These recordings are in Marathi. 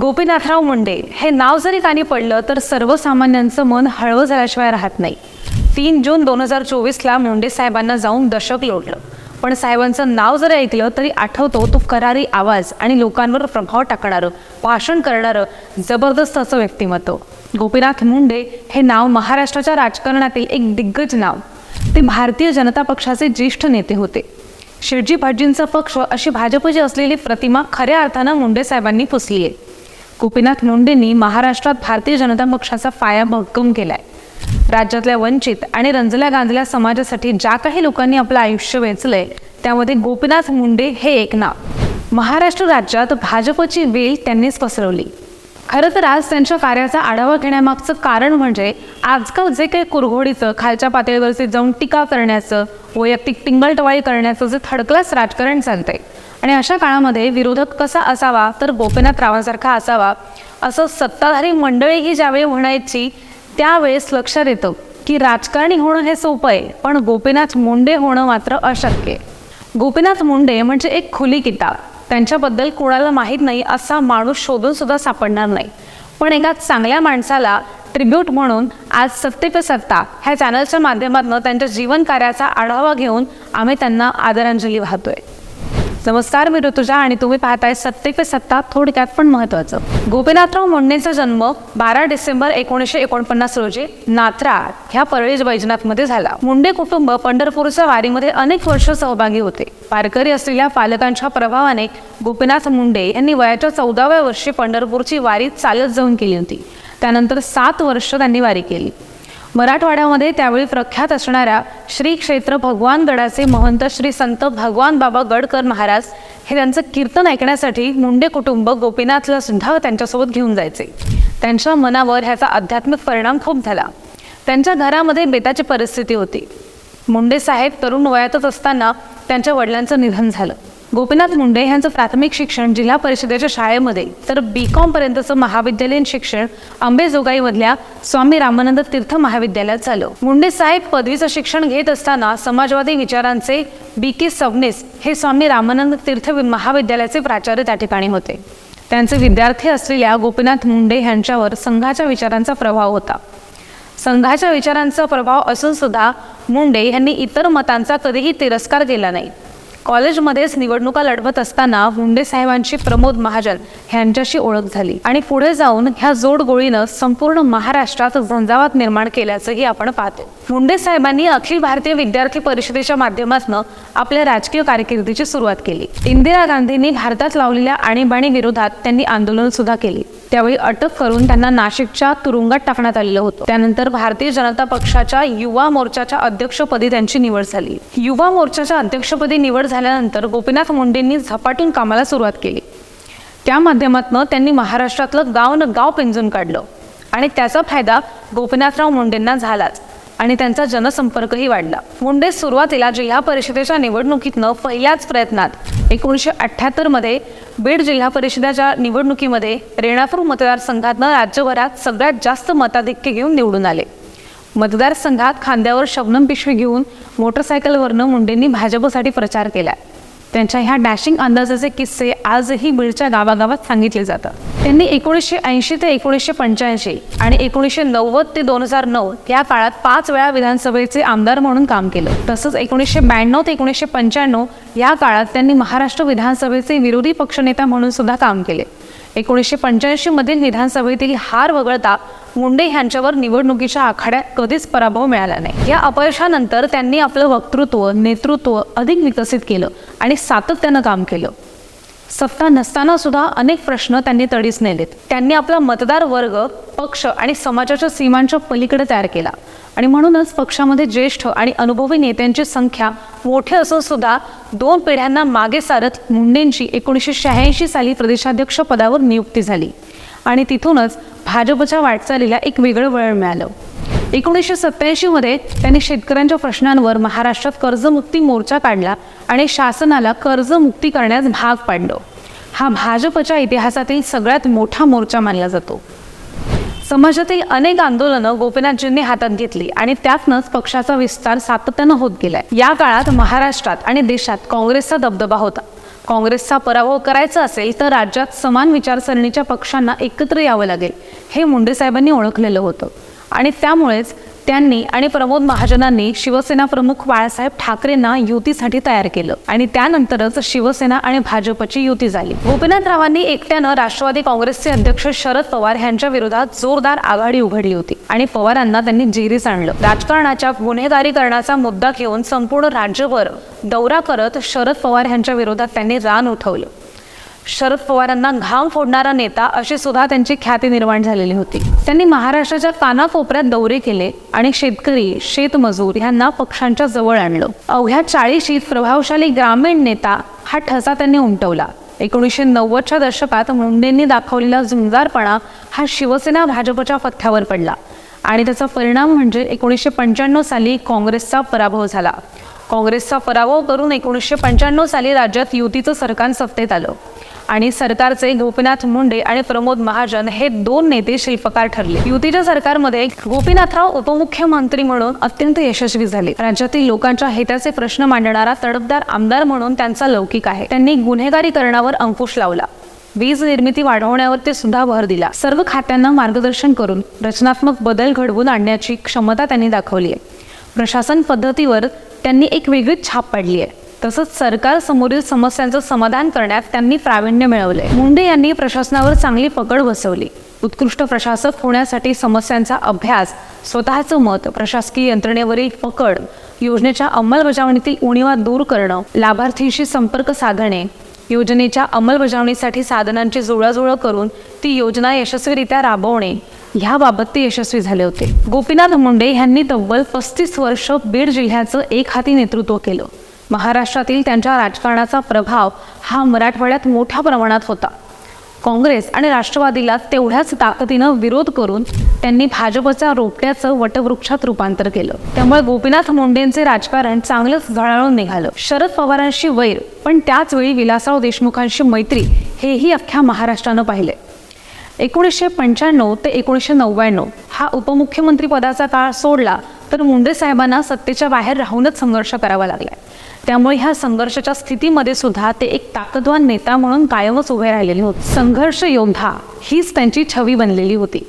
गोपीनाथराव मुंडे हे नाव जरी कानी पडलं तर सर्वसामान्यांचं मन हळवं झाल्याशिवाय राहत नाही. तीन जून दोन हजार चोवीसला मुंडे साहेबांना जाऊन दशक लोटलं. पण साहेबांचं नाव जरी ऐकलं तरी आठवतो तो करारी आवाज आणि लोकांवर प्रभाव टाकणारं भाषण करणारं जबरदस्त असं व्यक्तिमत्व. गोपीनाथ मुंडे हे नाव महाराष्ट्राच्या राजकारणातील एक दिग्गज नाव. ते भारतीय जनता पक्षाचे ज्येष्ठ नेते होते. शिर्जी भाजींचा पक्ष अशी भाजपची असलेली प्रतिमा खऱ्या अर्थानं मुंडे साहेबांनी पुसली आहे गोपीनाथ मुंडेंनी महाराष्ट्रात भारतीय जनता पक्षाचा पाया भक्कम केलाय. राज्यातल्या वंचित आणि रंजल्या गांजल्या समाजासाठी ज्या काही लोकांनी आपलं आयुष्य वेचलंय त्यामध्ये गोपीनाथ मुंडे हे एक नाव. महाराष्ट्र राज्यात भाजपची वेल त्यांनीच पसरवली. खरं तर आज त्यांच्या कार्याचा आढावा घेण्यामागचं कारण म्हणजे आजकाल जे काही कुरघोडीचं खालच्या पातळीवरचे जाऊन टीका करण्याचं वैयक्तिक टिंगलटवाळी करण्याचं जे थडकलाच राजकारण चालतंय आणि अशा काळामध्ये विरोधक कसा असावा तर गोपीनाथ रावांसारखा असावा असं सत्ताधारी मंडळी ही ज्यावेळी म्हणायची त्यावेळेस लक्षात येतं की राजकारणी होणं हे सोपं आहे पण गोपीनाथ मुंडे होणं मात्र अशक्य आहे. गोपीनाथ मुंडे म्हणजे एक खुली किताब. त्यांच्याबद्दल कोणाला माहीत नाही असा माणूस शोधून सुद्धा सापडणार नाही. पण एका चांगल्या माणसाला ट्रिब्यूट म्हणून आज सत्ते पे सत्ता ह्या चॅनलच्या माध्यमातून त्यांच्या जीवन कार्याचा आढावा घेऊन आम्ही त्यांना आदरांजली वाहतोय. नमस्कार मी ऋतुजा आणि तुम्ही पाहताय सत्ते पे सत्ता थोडक्यात पण महत्त्वाचं. गोपीनाथराव मुंडेंचा जन्म बारा डिसेंबर एकोणीसशे एकोणपन्नास रोजी नात्रा ह्या परळी बैजनाथमध्ये झाला. मुंडे कुटुंब पंढरपूरच्या वारीमध्ये अनेक वर्ष सहभागी होते. वारकरी असलेल्या पालकांच्या प्रभावाने गोपीनाथ मुंडे यांनी वयाच्या चौदाव्या वर्षी पंढरपूरची वारी चालत जाऊन केली होती. त्यानंतर सात वर्ष त्यांनी वारी केली. मराठवाड्यामध्ये त्यावेळी प्रख्यात असणाऱ्या श्री क्षेत्र भगवानगडाचे महंत श्री संत भगवान बाबा गडकर महाराज हे त्यांचं कीर्तन ऐकण्यासाठी मुंडे कुटुंब गोपीनाथला सुद्धा त्यांच्यासोबत घेऊन जायचे. त्यांच्या मनावर ह्याचा आध्यात्मिक परिणाम खूप झाला. त्यांच्या घरामध्ये बेताची परिस्थिती होती. मुंडे साहेब तरुण वयातच असताना त्यांच्या वडिलांचं निधन झालं. गोपीनाथ मुंडे यांचं प्राथमिक शिक्षण जिल्हा परिषदेच्या शाळेमध्ये तर बी कॉम पर्यंतचं महाविद्यालयीन शिक्षण अंबेजोगाईमधल्या स्वामी रामानंद तीर्थ महाविद्यालयात झालं. मुंडे साहेब पदवीचं शिक्षण घेत असताना समाजवादी विचारांचे बी के सबनेस हे स्वामी रामानंद तीर्थ महाविद्यालयाचे प्राचार्य त्या ठिकाणी होते. त्यांचे विद्यार्थी असलेल्या गोपीनाथ मुंडे यांच्यावर संघाच्या विचारांचा प्रभाव होता. संघाच्या विचारांचा प्रभाव असून सुद्धा मुंडे यांनी इतर मतांचा कधीही तिरस्कार केला नाही. कॉलेजमध्येच निवडणुका लढवत असताना मुंडे साहेबांची प्रमोद महाजन यांच्याशी ओळख झाली. आणि पुढे जाऊन ह्या जोडगोळीनं संपूर्ण महाराष्ट्रात झंझावात निर्माण केल्याचंही आपण पाहतो. मुंडे साहेबांनी अखिल भारतीय विद्यार्थी परिषदेच्या माध्यमातून आपल्या राजकीय कारकिर्दीची सुरुवात केली. इंदिरा गांधींनी भारतात लावलेल्या आणीबाणी विरोधात त्यांनी आंदोलन सुद्धा केली. त्यावेळी अटक करून त्यांना नाशिकच्या तुरुंगात टाकण्यात आलेलं होतं. त्यानंतर भारतीय जनता पक्षाच्या युवा मोर्चाच्या अध्यक्षपदी त्यांची निवड झाली. युवा मोर्चाच्या अध्यक्षपदी निवड झाल्यानंतर गोपीनाथ मुंडेंनी झपाटून कामाला सुरुवात केली. त्या माध्यमातून त्यांनी महाराष्ट्रातलं गाव न गाव पिंजून काढलं आणि त्याचा फायदा गोपीनाथराव मुंडेंना झालाच आणि त्यांचा जनसंपर्कही वाढला. मुंडे सुरुवातीला जिल्हा परिषदेच्या निवडणुकीतनं पहिल्याच प्रयत्नात एकोणीसशे अठ्ठ्याहत्तरमध्ये बीड जिल्हा परिषदेच्या निवडणुकीमध्ये रेणापूर मतदारसंघातनं राज्यभरात सगळ्यात जास्त मताधिक्य घेऊन निवडून आले. मतदारसंघात खांद्यावर शबनम पिशवी घेऊन मोटरसायकलवरनं मुंडेंनी भाजपसाठी प्रचार केला त्यांच्या ह्या डॅशिंग अंदाजाचे किस्से आजही बीडच्या गावागावात सांगितले जातात. त्यांनी एकोणीसशे ऐंशी ते एकोणीसशे पंच्याऐंशी आणि एकोणीसशे नव्वद ते दोन हजार नऊ या काळात पाच वेळा विधानसभेचे आमदार म्हणून काम केलं. तसंच एकोणीसशे ब्याण्णव ते एकोणीसशे पंच्याण्णव या काळात त्यांनी महाराष्ट्र विधानसभेचे विरोधी पक्षनेता म्हणून सुद्धा काम केले. एकोणीसशे पंच्याऐंशीमधील विधानसभेतील हार वगळता मुंडे ह्यांच्यावर निवडणुकीच्या आखाड्यात कधीच पराभव मिळाला नाही. या अपयशानंतर त्यांनी आपलं वक्तृत्व नेतृत्व अधिक विकसित केलं आणि सातत्यानं काम केलं. सत्ता नसताना सुद्धा अनेक प्रश्न त्यांनी तडीस नेलेत. त्यांनी आपला मतदार वर्ग पक्ष आणि समाजाच्या सीमांच्या पलीकडे तयार केला. आणि म्हणूनच पक्षामध्ये ज्येष्ठ आणि अनुभवी नेत्यांची संख्या मोठी असून सुद्धा दोन पिढ्यांना मागे सारत मुंडेंची एकोणीसशे शहाऐंशी साली प्रदेशाध्यक्ष पदावर नियुक्ती झाली. आणि तिथूनच भाजपच्या वाटचालीला एक वेगळं वळण मिळालं. एकोणीसशे सत्त्याऐंशीमध्ये त्यांनी शेतकऱ्यांच्या प्रश्नांवर महाराष्ट्रात कर्जमुक्ती मोर्चा काढला आणि शासनाला कर्जमुक्ती करण्यास भाग पाडलं. हा भाजपच्या इतिहासातील सगळ्यात मोठा मोर्चा मानला जातो. समाजातील अनेक आंदोलनं गोपीनाथजींनी हातात घेतली आणि त्यातनंच पक्षाचा विस्तार सातत्यानं होत गेलाय. या काळात महाराष्ट्रात आणि देशात काँग्रेसचा दबदबा होता. काँग्रेसचा पराभव करायचा असेल तर राज्यात समान विचारसरणीच्या पक्षांना एकत्र यावं लागेल हे मुंडे साहेबांनी ओळखलेलं होतं. आणि त्यामुळेच त्यांनी आणि प्रमोद महाजनांनी शिवसेना प्रमुख बाळासाहेब ठाकरेंना युतीसाठी तयार केलं. आणि त्यानंतरच शिवसेना आणि भाजपची युती झाली. गोपीनाथरावांनी एकट्यानं राष्ट्रवादी काँग्रेसचे अध्यक्ष शरद पवार यांच्या विरोधात जोरदार आघाडी उघडली होती आणि पवारांना त्यांनी जेरीस आणलं. राजकारणाच्या गुन्हेगारीकरणाचा मुद्दा घेऊन संपूर्ण राज्यभर दौरा करत शरद पवार यांच्या विरोधात त्यांनी रान उठवलं. शरद पवारांना घाम फोडणारा नेता अशी सुद्धा त्यांची ख्याती निर्माण झालेली होती. त्यांनी महाराष्ट्राच्या कानाकोपऱ्यात दौरे केले आणि शेतकरी शेतमजूर यांना पक्षांच्या जवळ आणलं. अवघ्या चाळीशीत प्रभावशाली ग्रामीण नेता हा ठसा त्यांनी उमटवला. एकोणीसशे नव्वदच्या दशकात मुंडेंनी दाखवलेला झुंजारपणा हा शिवसेना भाजपच्या पथ्यावर पडला आणि त्याचा परिणाम म्हणजे एकोणीसशे पंच्याण्णव साली काँग्रेसचा पराभव झाला. काँग्रेसचा पराभव करून एकोणीसशे पंच्याण्णव साली राज्यात युतीचं सरकार सत्तेत आलं. आणि सरकारचे गोपीनाथ मुंडे आणि प्रमोद महाजन हे दोन नेते शिल्पकार ठरले. युतीच्या सरकारमध्ये गोपीनाथराव उपमुख्यमंत्री म्हणून अत्यंत यशस्वी झाले. राज्यातील लोकांच्या हिताचे प्रश्न मांडणारा तडफदार आमदार म्हणून त्यांचा लौकिक आहे. त्यांनी गुन्हेगारीकरणावर अंकुश लावला. वीज निर्मिती वाढवण्यावर ते सुद्धा भर दिला. सर्व खात्यांना मार्गदर्शन करून रचनात्मक बदल घडवून आणण्याची क्षमता त्यांनी दाखवली आहे. प्रशासन पद्धतीवर त्यांनी एक वेगळीच छाप पाडली आहे. तसंच सरकार समोरील समस्यांचं समाधान करण्यात त्यांनी प्रावीण्य मिळवले मुंडे यांनी प्रशासनावर चांगली पकड बसवली. उत्कृष्ट प्रशासक होण्यासाठी समस्यांचा अभ्यास स्वतःचं मत प्रशासकीय यंत्रणेवरील पकड योजनेच्या अंमलबजावणीतील उणीवा दूर करणं लाभार्थींशी संपर्क साधणे योजनेच्या अंमलबजावणीसाठी साधनांची जुळाजुळं करून ती योजना यशस्वीरित्या राबवणे ह्याबाबत ते यशस्वी झाले होते. गोपीनाथ मुंडे यांनी तब्बल पस्तीस वर्ष बीड जिल्ह्याचं एक हाती नेतृत्व केलं. महाराष्ट्रातील त्यांच्या राजकारणाचा प्रभाव हा मराठवाड्यात मोठ्या प्रमाणात होता. काँग्रेस आणि राष्ट्रवादीला तेवढ्याच ताकदीनं विरोध करून त्यांनी भाजपच्या रोपट्याचं वटवृक्षात रूपांतर केलं. त्यामुळे गोपीनाथ मुंडेंचे राजकारण चांगलंच झळाळून निघालं. शरद पवारांशी वैर पण त्याचवेळी विलासराव देशमुखांशी मैत्री हेही अख्ख्या महाराष्ट्रानं पाहिले एकोणीसशे पंच्याण्णव ते एकोणीसशे नव्याण्णव हा उपमुख्यमंत्री पदाचा काळ सोडला तर मुंडे साहेबांना सत्तेच्या बाहेर राहूनच संघर्ष करावा लागला त्यामुळे ह्या संघर्षाच्या स्थितीमध्ये सुद्धा ते एक ताकदवान नेता म्हणून कायमच उभे राहिलेले होते. संघर्ष योद्धा हीच त्यांची छवी बनलेली होती.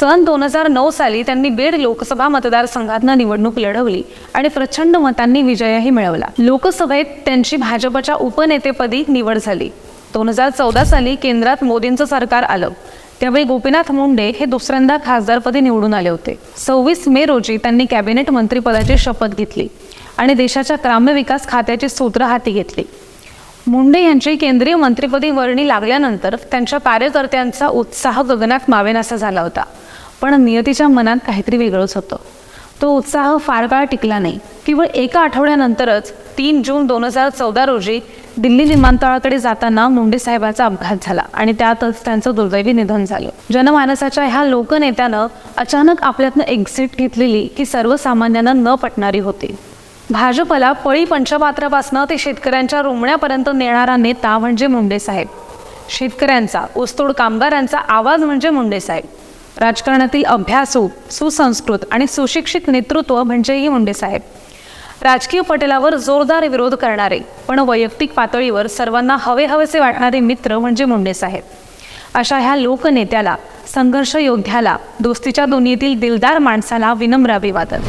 सन दोन हजार नऊ साली त्यांनी बीड लोकसभा मतदारसंघातनं निवडणूक लढवली आणि प्रचंड मतांनी विजयही मिळवला. लोकसभेत त्यांची भाजपच्या उपनेतेपदी निवड झाली. दोन हजार चौदा साली केंद्रात मोदींचं सरकार आलं. त्यावेळी गोपीनाथ मुंडे हे दुसऱ्यांदा खासदारपदी निवडून आले होते. सव्वीस मे रोजी त्यांनी कॅबिनेट मंत्रिपदाची शपथ घेतली आणि देशाच्या ग्राम्य विकास खात्याची सूत्र हाती घेतली. मुंडे यांची केंद्रीय मंत्रिपदी वर्णी लागल्यानंतर त्यांच्या कार्यकर्त्यांचा उत्साह गगनात मावेनासा झाला होता. पण नियतीच्या मनात काहीतरी वेगळंच होतं. तो उत्साह फार काळ टिकला नाही. केवळ एका आठवड्यानंतरच तीन जून दोन हजार चौदा रोजी दिल्ली विमानतळाकडे जाताना मुंडे साहेबांचा अपघात झाला आणि त्यातच त्यांचं दुर्दैवी निधन झालं. जनमानसाच्या ह्या लोकनेत्यानं अचानक आपल्यातनं एक्झिट घेतलेली की सर्वसामान्यांना न पटणारी होती. भाजपला पळी पंचपात्रापासनं ते शेतकऱ्यांच्या रुमण्यापर्यंत नेणारा नेता म्हणजे मुंडे साहेब. शेतकऱ्यांचा ऊसतोड कामगारांचा आवाज म्हणजे मुंडे साहेब. राजकारणातील अभ्यासू सुसंस्कृत आणि सुशिक्षित नेतृत्व म्हणजेही मुंडे साहेब. राजकीय पटलावर जोरदार विरोध करणारे पण वैयक्तिक पातळीवर सर्वांना हवे हवेसे वाटणारे मित्र म्हणजे मुंडे साहेब. अशा ह्या लोकनेत्याला संघर्ष योद्ध्याला दोस्तीच्या दुनियेतील दिलदार माणसाला विनम्र अभिवादन.